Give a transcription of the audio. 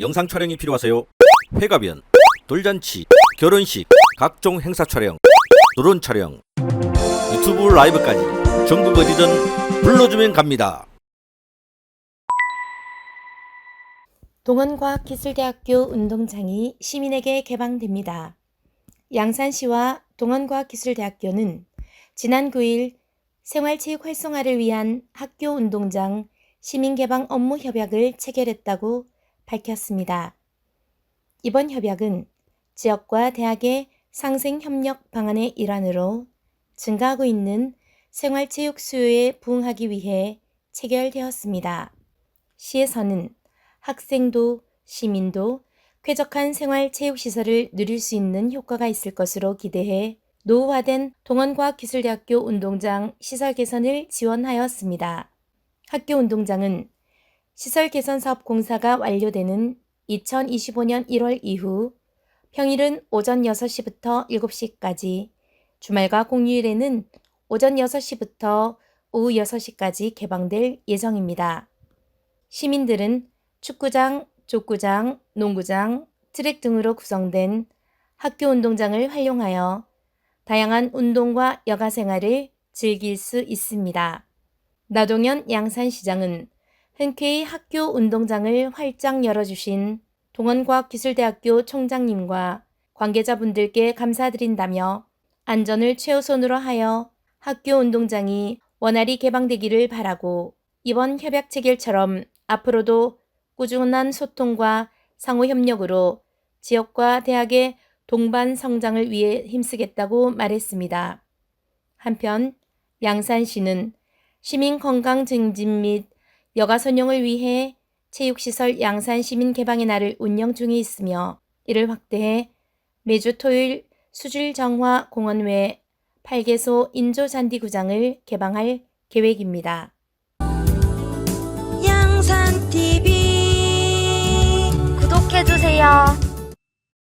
영상 촬영이 필요하세요? 회가변, 돌잔치, 결혼식, 각종 행사 촬영, 드론 촬영, 유튜브 라이브까지 전국 어디든 불러주면 갑니다. 동원과학기술대학교 운동장이 시민에게 개방됩니다. 양산시와 동원과학기술대학교는 지난 9일 생활체육 활성화를 위한 학교 운동장 시민개방 업무 협약을 체결했다고 밝혔습니다. 이번 협약은 지역과 대학의 상생 협력 방안의 일환으로 증가하고 있는 생활체육 수요에 부응하기 위해 체결되었습니다. 시에서는 학생도 시민도 쾌적한 생활체육시설을 누릴 수 있는 효과가 있을 것으로 기대해 노후화된 동원과학기술대학교 운동장 시설 개선을 지원하였습니다. 학교 운동장은 시설 개선 사업 공사가 완료되는 2025년 1월 이후 평일은 오전 6시부터 7시까지, 주말과 공휴일에는 오전 6시부터 오후 6시까지 개방될 예정입니다. 시민들은 축구장, 족구장, 농구장, 트랙 등으로 구성된 학교 운동장을 활용하여 다양한 운동과 여가 생활을 즐길 수 있습니다. 나동현 양산시장은 흔쾌히 학교 운동장을 활짝 열어주신 동원과학기술대학교 총장님과 관계자분들께 감사드린다며 안전을 최우선으로 하여 학교 운동장이 원활히 개방되기를 바라고 이번 협약 체결처럼 앞으로도 꾸준한 소통과 상호 협력으로 지역과 대학의 동반 성장을 위해 힘쓰겠다고 말했습니다. 한편 양산시는 시민 건강 증진 및 여가 선용을 위해 체육시설 양산 시민 개방의 날을 운영 중에 있으며 이를 확대해 매주 토요일 수질 정화 공원 외 8개소 인조 잔디구장을 개방할 계획입니다.